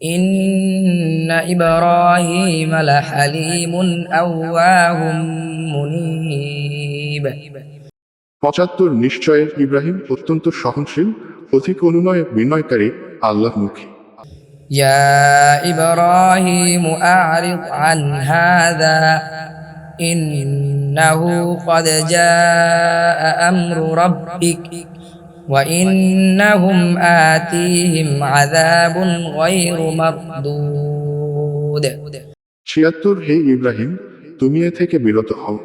إن إبراهيم لحليم أواه منيب পঁচাত্তর নিশ্চয়ের ইব্রাহিম অত্যন্ত সহনশীল অধিক অনুনয় বিনয়কারী আল্লাহমুখী يا إبراهيم أعرض عن هذا إنه قد جاء أمر ربك وإنهم آتيهم عذاب غير مردود ছিয়াত্তর হে ইব্রাহিম তুমি এ থেকে বিরত হও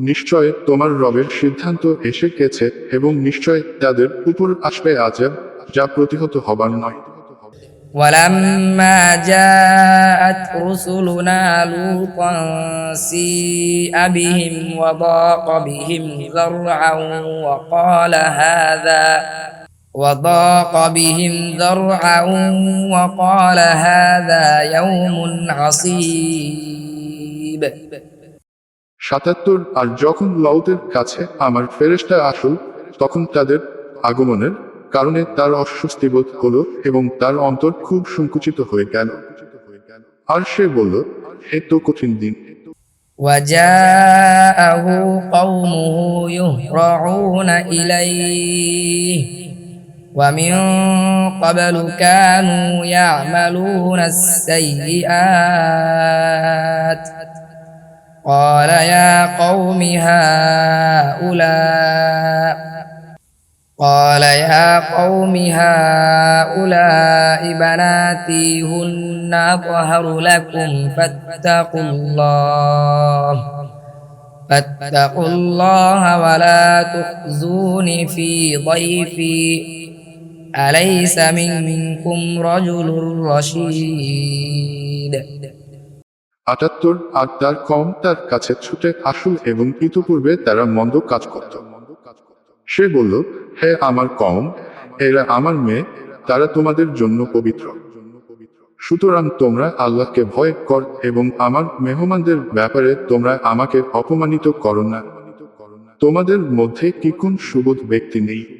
নিশ্চয় তোমার রবের সিদ্ধান্ত এসে গেছে এবং নিশ্চয় তাদের উপর আসবে আজাব যা প্রতিহত হবার নয় ولما جاءت رسلنا لوطا سيء بهم وضاق بهم ذرعا وقال هذا وضاق بهم ذرعا وقال هذا يوم عصيب সাতাত্তর আর যখন লউতের কাছে আমার ফেরেশতা আসল তখন তাদের আগমনের কারণে তার অস্বস্তি বোধ হলো এবং তার অন্তর খুব সংকুচিত হয়ে গেল আর সে বলল হে তো কঠিন দিন وجاءه قومه يهرعون إليه ومن قبل كانوا يعملون السيئات قال يا قوم هؤلاء قال يا قوم هؤلاء بناتي هن أطهر لكم فاتقوا الله فاتقوا الله ولا تخزوني في ضيفي أليس منكم رجل رشيد আটাত্তর আর তার কম তার কাছে ছুটে আসল এবং ইতপূর্বে তারা মন্দ কাজ করত সে বলল হে আমার কম এরা আমার মেয়ে, তারা তোমাদের জন্য পবিত্র। সুতরাং তোমরা আল্লাহকে ভয় কর এবং আমার মেহমানদের ব্যাপারে তোমরা আমাকে অপমানিত করো না। তোমাদের মধ্যে কি কোন সুবোধ ব্যক্তি নেই?